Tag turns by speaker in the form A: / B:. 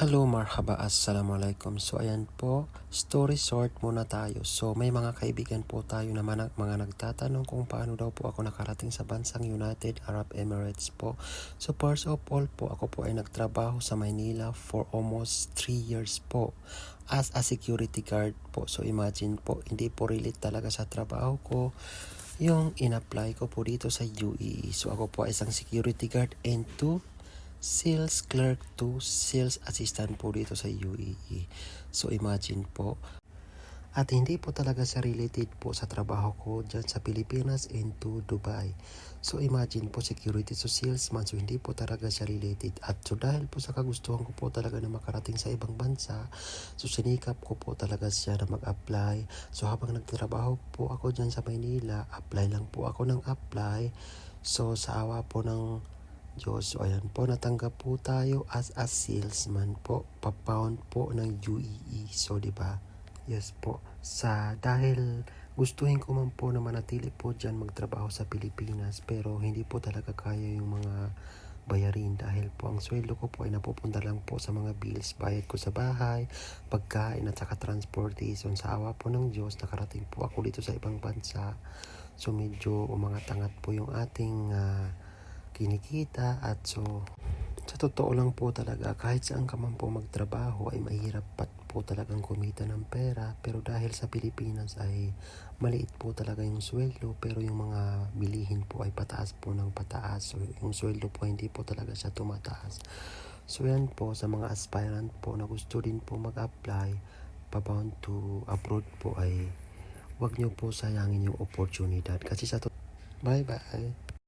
A: Hello, marhaba, assalamualaikum. So, ayan po, story short muna tayo. So, may mga kaibigan po tayo na mga, mga nagtatanong kung paano daw po ako nakarating sa bansang United Arab Emirates po. So, first of all po, ako po ay nagtrabaho sa Maynila for almost 3 years po as a security guard po. So, imagine po, hindi po relate talaga sa trabaho ko yung in-apply ko po dito sa UAE. So, ako po ay isang security guard and two, sales clerk to sales assistant po dito sa UAE. So imagine po. At hindi po talaga sa related po sa trabaho ko dyan sa Pilipinas and to Dubai. So imagine po security to salesman. So hindi po talaga siya related. At so dahil po sa kagustuhan ko po talaga na makarating sa ibang bansa, so sinikap ko po talaga siya na mag-apply. So habang nagtatrabaho po ako dyan sa Maynila, apply lang po ako ng apply. So sa awa po ng Diyos. So ayan po, natanggap po tayo as a salesman po, papound po ng UEE. So di ba? Yes po. Sa dahil gustuhin ko man po na manatili po dyan magtrabaho sa Pilipinas pero hindi po talaga kaya yung mga bayarin dahil po ang sweldo ko po ay napupunta lang po sa mga bills, bayad ko sa bahay, pagkain at saka transportation. Sa awa po ng Diyos, nakarating po ako dito sa ibang bansa. So medyo umangat-angat po yung ating ah, kinikita at so sa totoo lang po talaga kahit saan ka man po magtrabaho ay mahirap pat po talagang kumita ng pera. Pero dahil sa Pilipinas ay maliit po talaga yung sweldo pero yung mga bilihin po ay pataas po ng pataas. So yung sweldo po hindi po talaga siya tumataas. So yan po sa mga aspirant po na gusto din po mag-apply pabound to abroad po ay wag nyo po sayangin yung oportunidad. Kasi sa to- bye bye